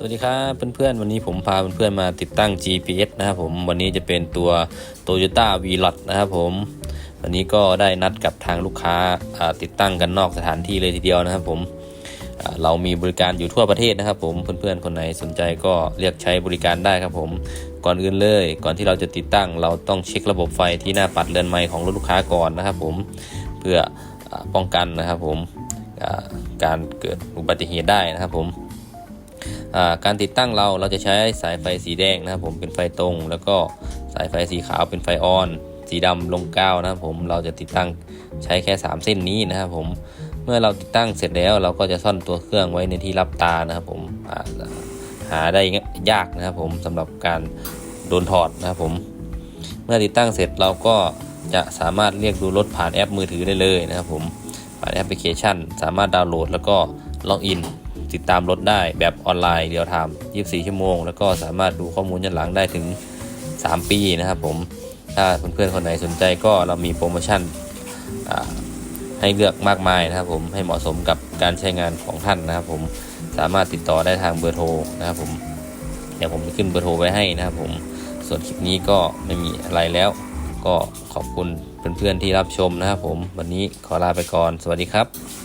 สวัสดีครับเพื่อนๆวันนี้ผมพาเพื่อนๆมาติดตั้ง GPS นะครับผมวันนี้จะเป็นตัว Toyota v l o t นะครับผม วันนี้ก็ได้นัดกับทางลูกค้าติดตั้งกันนอกสถานที่เลยทีเดียวนะครับผมเรามีบริการอยู่ทั่วประเทศนะครับผมเพื่อนๆคนไหนสนใจก็เรียกใช้บริการได้ครับผม ก่อนอื่นเลย ก่อนที่เราจะติดตั้ง เราต้องเช็คระบบไฟที่หน้าปัดเรือนไม้ของรถลูกค้าก่อนนะครับผมเพื่ออป้องกันนะครับผมการเกิดอุบัติเหตุได้นะครับผม การติดตั้งเราเราจะใช้สายไฟสีแดงนะครับผมเป็นไฟตรง แล้วก็สายไฟสีขาวเป็นไฟออน สีดำลงก้าวนะครับผมเราจะติดตั้งใช้แค่ 3 เส้นนี้นะครับผมเมื่อเราติดตั้งเสร็จแล้วเราก็จะซ่อนตัวเครื่องไว้ในที่รับตานะครับผมหาได้ยากนะครับผมสำหรับการโดนถอดนะครับผมเมื่อติดตั้งเสร็จเราก็จะสามารถเรียกดูรถผ่านแอปมือถือได้เลยนะครับผมผ่านแอปพลิเคชัน สามารถดาวน์โหลดแล้วก็ล็อกอิน ติดตามรถได้แบบออนไลน์เดียวทำ24 ชั่วโมง แล้วก็สามารถดูข้อมูลย้อนหลังได้ถึง 3 ปีนะครับผมถ้าเพื่อนๆคนไหนสนใจก็เรามีโปรโมชั่นให้เลือกมากมายนะครับผมให้เหมาะสมกับการใช้งานของท่านนะครับผมสามารถติดต่อได้ทางเบอร์โทรนะครับผมเดี๋ยวผมจะขึ้นเบอร์โทรไว้ให้นะครับผมส่วนคลิปนี้ก็ไม่มีอะไรแล้ว ก็ขอบคุณเพื่อนๆที่รับชมนะครับผม วันนี้ขอลาไปก่อน สวัสดีครับ